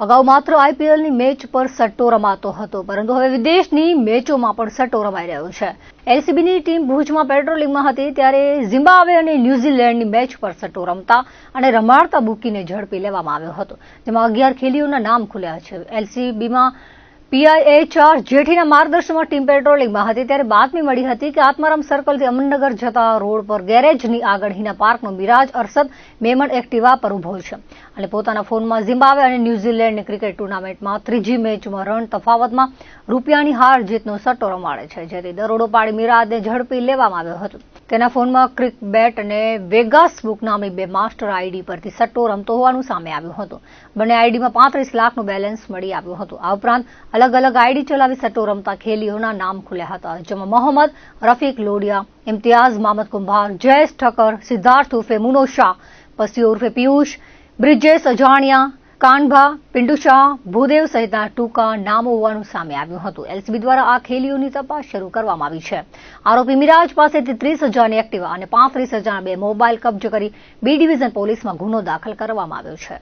અગાઉ માત્ર આઈપીએલની મેચ પર સટ્ટો રમાતો હતો, પરંતુ હવે વિદેશની મેચોમાં પણ સટ્ટો રમાઈ રહ્યો છે. એલસીબીની ટીમ ભુજમાં પેટ્રોલિંગમાં હતી, ત્યારે ઝિમ્બાવે અને ન્યૂઝીલેન્ડની મેચ પર સટ્ટો રમતા અને રમાડતા બુકીને ઝડપી લેવામાં આવ્યો હતો, જેમાં અગિયાર ખેલીઓના નામ ખુલ્યા છે. એલસીબીમાં પીઆઈએ ચાર જેઠીના માર્ગદર્શનમાં ટીમ પેટ્રોલિંગમાં હતી. ત્યારે બાતમી મળી હતી કે આત્મારામ સર્કલથી અમનનગર જતા રોડ પર ગેરેજની આગળ હિના પાર્કનો મિરાજ અરસદ મેમન એક્ટિવા પર ઊભો છે. અને પોતાના ફોનમાં ઝિમ્બાવે અને ન્યૂઝીલેન્ડની ક્રિકેટ ટુર્નામેન્ટમાં ત્રીજી મેચમાં રન તફાવતમાં રૂપિયાની હાર જીતનો સટ્ટો રમાડે છે. જેથી દરોડો પાડી મિરાજને ઝડપી લેવામાં આવ્યો હતો. તેના ફોનમાં ક્રિક બેટ અને વેગાસ બુક નામની બે માસ્ટર આઈડી પરથી સટ્ટો રમતો હોવાનું સામે આવ્યું હતું. બંને આઈડીમાં પાંત્રીસ લાખનું બેલેન્સ મળી આવ્યું હતું. આ ઉપરાંત અલગ અલગ આઈડી ચલાવી સટ્ટો રમતા ખેલીઓના નામ ખુલ્યા હતા, જેમાં મોહમ્મદ, રફીક લોડિયા, ઇમ્તિયાઝ મામદ કુંભાર, જયેશ ઠક્કર, સિદ્ધાર્થ ઉર્ફે મુનો શાહ પસી ઉર્ફે પિયુષ, બ્રિજેશ અજાણિયા કાનભા પિંડુશા ભૂદેવ સહિતના ટૂંકા નામો હોવાનું સામે આવ્યું હતું. એલસીબી દ્વારા આ ખેલીઓની તપાસ શરૂ કરવામાં આવી છે. આરોપી મિરાજ પાસેથી ત્રીસ હજારની એક્ટિવા અને પાંત્રીસ હજારના બે મોબાઈલ કબજે કરી બી ડિવિઝન પોલીસમાં ગુનો દાખલ કરવામાં આવ્યો છે.